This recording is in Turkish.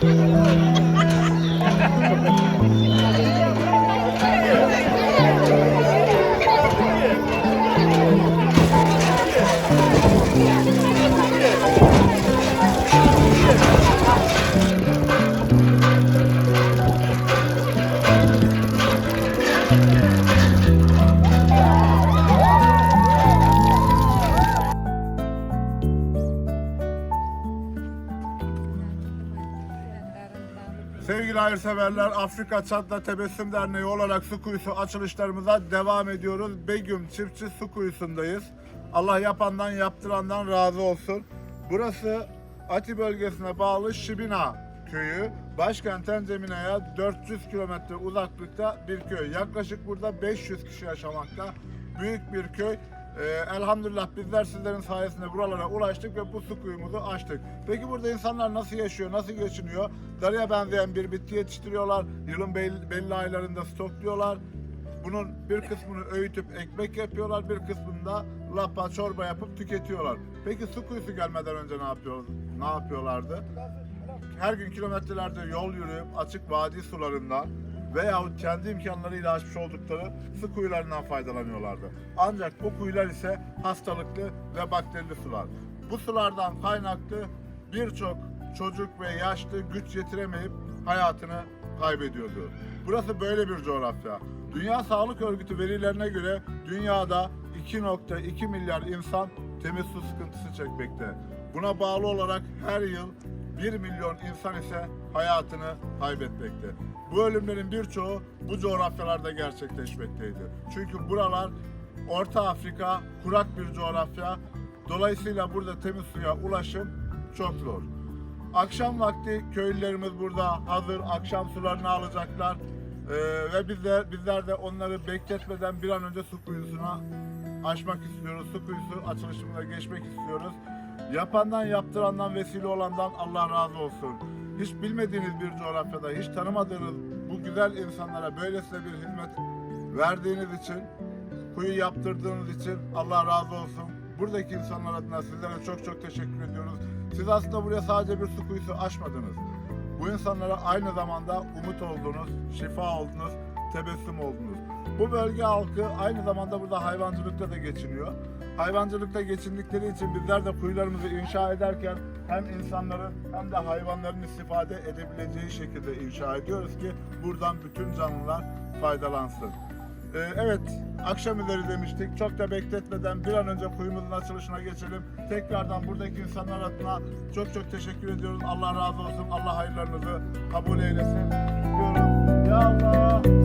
Yeah. Sevgili hayırseverler, Afrika Çatla Tebessüm Derneği olarak su kuyusu açılışlarımıza devam ediyoruz. Begüm Çiftçi Su Kuyusu'ndayız. Allah yapandan yaptırandan razı olsun. Burası Ati bölgesine bağlı Şibina köyü. Başkent Tenzemine'ye 400 kilometre uzaklıkta bir köy. Yaklaşık burada 500 kişi yaşamakta. Büyük bir köy. Ee, elhamdülillah bizler sizlerin sayesinde buralara ulaştık ve bu su kuyumuzu açtık. Peki burada insanlar nasıl yaşıyor, nasıl geçiniyor? Darıya benzeyen bir bitki yetiştiriyorlar. Yılın belli, aylarında stokluyorlar. Bunun bir kısmını öğütüp ekmek yapıyorlar, bir kısmını da lapa, çorba yapıp tüketiyorlar. Peki su kuyusu gelmeden önce ne yapıyor, ne yapıyorlardı? Her gün kilometrelerce yol yürüyüp açık vadi sularından veyahut kendi imkanlarıyla açmış oldukları su kuyularından faydalanıyorlardı. Ancak bu kuyular ise hastalıklı ve bakterili sular. Bu sulardan kaynaklı birçok çocuk ve yaşlı güç yetiremeyip hayatını kaybediyordu. Burası böyle bir coğrafya. Dünya Sağlık Örgütü verilerine göre dünyada 2.2 milyar insan temiz su sıkıntısı çekmekte. Buna bağlı olarak her yıl 1 milyon insan ise hayatını kaybetmekte. Bu ölümlerin birçoğu bu coğrafyalarda gerçekleşmekteydi. Çünkü buralar Orta Afrika kurak bir coğrafya. Dolayısıyla burada temiz suya ulaşım çok zor. Akşam vakti köylülerimiz burada hazır akşam sularını alacaklar. Ee, ve bizler, bizler de onları bekletmeden bir an önce su kuyusuna açmak istiyoruz. Su kuyusu açılışımıza geçmek istiyoruz. Yapandan yaptırandan vesile olandan Allah razı olsun. Hiç bilmediğiniz bir coğrafyada, hiç tanımadığınız bu güzel insanlara böylesine bir hizmet verdiğiniz için, kuyu yaptırdığınız için Allah razı olsun. Buradaki insanlar adına sizlere çok çok teşekkür ediyoruz. Siz aslında buraya sadece bir su kuyusu açmadınız. Bu insanlara aynı zamanda umut oldunuz, şifa oldunuz, tebessüm oldunuz. Bu bölge halkı aynı zamanda burada hayvancılıkla da geçiniyor. Hayvancılıkla geçindikleri için bizler de kuyularımızı inşa ederken hem insanların hem de hayvanların istifade edebileceği şekilde inşa ediyoruz ki buradan bütün canlılar faydalansın. Ee, evet, akşam üzeri demiştik. Çok da bekletmeden bir an önce kuyumuzun açılışına geçelim. Tekrardan buradaki insanlar adına çok çok teşekkür ediyoruz. Allah razı olsun. Allah hayırlarınızı kabul eylesin. Diyorum. Ya Allah.